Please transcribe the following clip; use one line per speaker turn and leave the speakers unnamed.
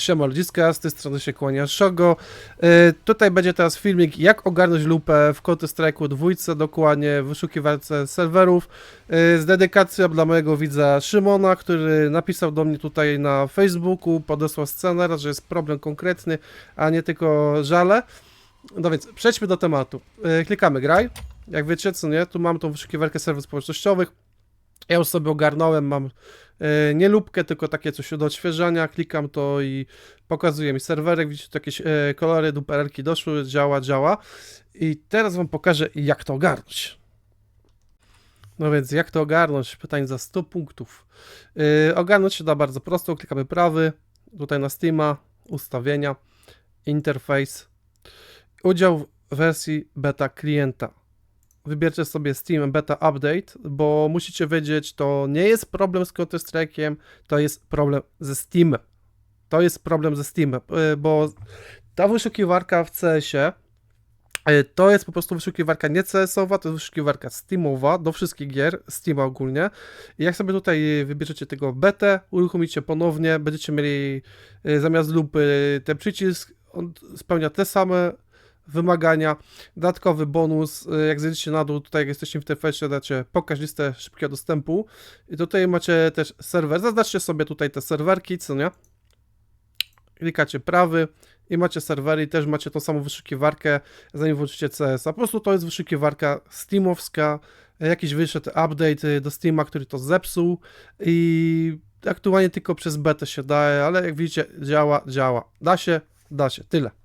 Siema ludziska, z tej strony się kłania Shogo. E, tutaj będzie teraz filmik, jak ogarnąć lupę w Counter Strike'u dwójce, dokładnie w wyszukiwarce serwerów, e, z dedykacją dla mojego widza Szymona, który napisał do mnie tutaj na Facebooku, podesłał scenę, że jest problem konkretny, a nie tylko żale. No więc przejdźmy do tematu. E, klikamy graj, jak wiecie, co nie, tu mam tą wyszukiwarkę serwerów społecznościowych. Ja już sobie ogarnąłem, mam nie lubkę, tylko takie coś do odświeżania, klikam to i pokazuje mi serwerek, widzicie, tu jakieś e, kolory, duperelki doszły, działa, działa. I teraz wam pokażę, jak to ogarnąć. No więc, jak to ogarnąć? Pytanie za 100 punktów. E, ogarnąć się da bardzo prosto, klikamy prawy, tutaj na Steama, ustawienia, interfejs, udział w wersji beta klienta wybierzcie sobie Steam Beta Update, bo musicie wiedzieć, to nie jest problem z Counter Strike'iem, to jest problem ze Steamem. To jest problem ze Steamem, y, bo ta wyszukiwarka w CS-ie y, to jest po prostu wyszukiwarka nie CS-owa, to jest wyszukiwarka Steamowa do wszystkich gier, Steama ogólnie. I jak sobie tutaj wybierzecie tego betę, uruchomicie ponownie, będziecie mieli y, zamiast lupy ten przycisk, on spełnia te same wymagania. Dodatkowy bonus, y, jak zejdziecie na dół, tutaj jak jesteście w interfejsie, dacie pokaż listę szybkiego dostępu. I tutaj macie też serwer. Zaznaczcie sobie tutaj te serwerki, co nie? Klikacie prawy i macie serwery i też macie tą samą wyszukiwarkę, zanim włączycie CS. A po prostu to jest wyszukiwarka Steamowska, jakiś wyszedł update do Steama, który to zepsuł i aktualnie tylko przez betę się daje, ale jak widzicie działa, działa. Da się, da się, tyle.